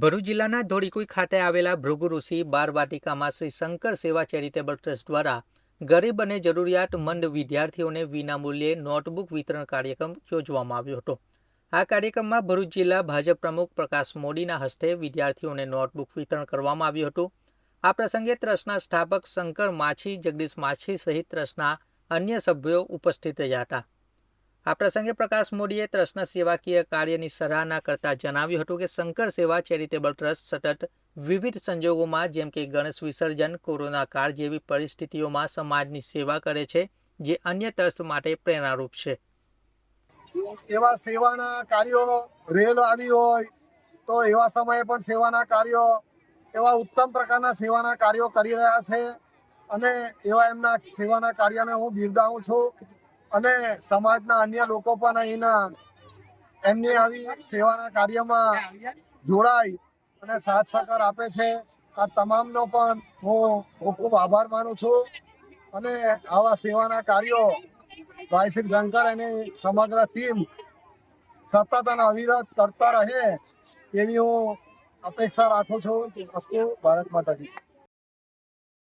ભરૂચ જિલ્લાના ધોળીકુઈ ખાતે આવેલા ભૃગુ ઋષિ બાર વાટિકામાં શ્રી શંકર સેવા ચેરિટેબલ ટ્રસ્ટ દ્વારા ગરીબ અને જરૂરિયાતમંદ વિદ્યાર્થીઓને વિનામૂલ્યે નોટબુક વિતરણ કાર્યક્રમ યોજવામાં આવ્યો હતો. આ કાર્યક્રમમાં ભરૂચ જિલ્લા ભાજપ પ્રમુખ પ્રકાશ મોદીના હસ્તે વિદ્યાર્થીઓને નોટબુક વિતરણ કરવામાં આવ્યું હતું. આ પ્રસંગે ટ્રસ્ટના સ્થાપક શંકર માછી, જગદીશ માછી સહિત ટ્રસ્ટના અન્ય સભ્યો ઉપસ્થિત રહ્યા હતા. આ પ્રસંગે પ્રકાશ મોદીએ ટ્રસ્ટના સેવાકીય કાર્યની સરાહના કરતા જણાવ્યું હતું કે શંકર સેવા ચેરિટેબલ ટ્રસ્ટ સતત વિવિધ સંજોગોમાં જેમ કે ગણેશ વિસર્જન, કોરોના કાળ જેવી પરિસ્થિતિઓમાં સમાજની સેવા કરે છે, જે અન્ય ટ્રસ્ટ માટે પ્રેરણારૂપ છે. એવા સેવાના કાર્યો રેલ આવી હોય તો એવા સમયે પણ સેવાના કાર્યો, એવા ઉત્તમ પ્રકારના સેવાના કાર્યો કરી રહ્યા છે અને એવા એમના સેવાના કાર્યને હું બિરદાવું છું. અને સમાજના અન્ય લોકો પણ અહીંના એમની આવી સેવાના કાર્યમાં જોડાઈ અને સાથ સહકાર આપે છે. આ તમામનો પણ હું ખૂબ આભાર માનું છું. અને આવા સેવાના કાર્યો ભાઈ શ્રી શંકર અને સમગ્ર ટીમ સતત અને અવિરત કરતા રહે એવી હું અપેક્ષા રાખું છું. વસ્તુ ભારત માતાજી.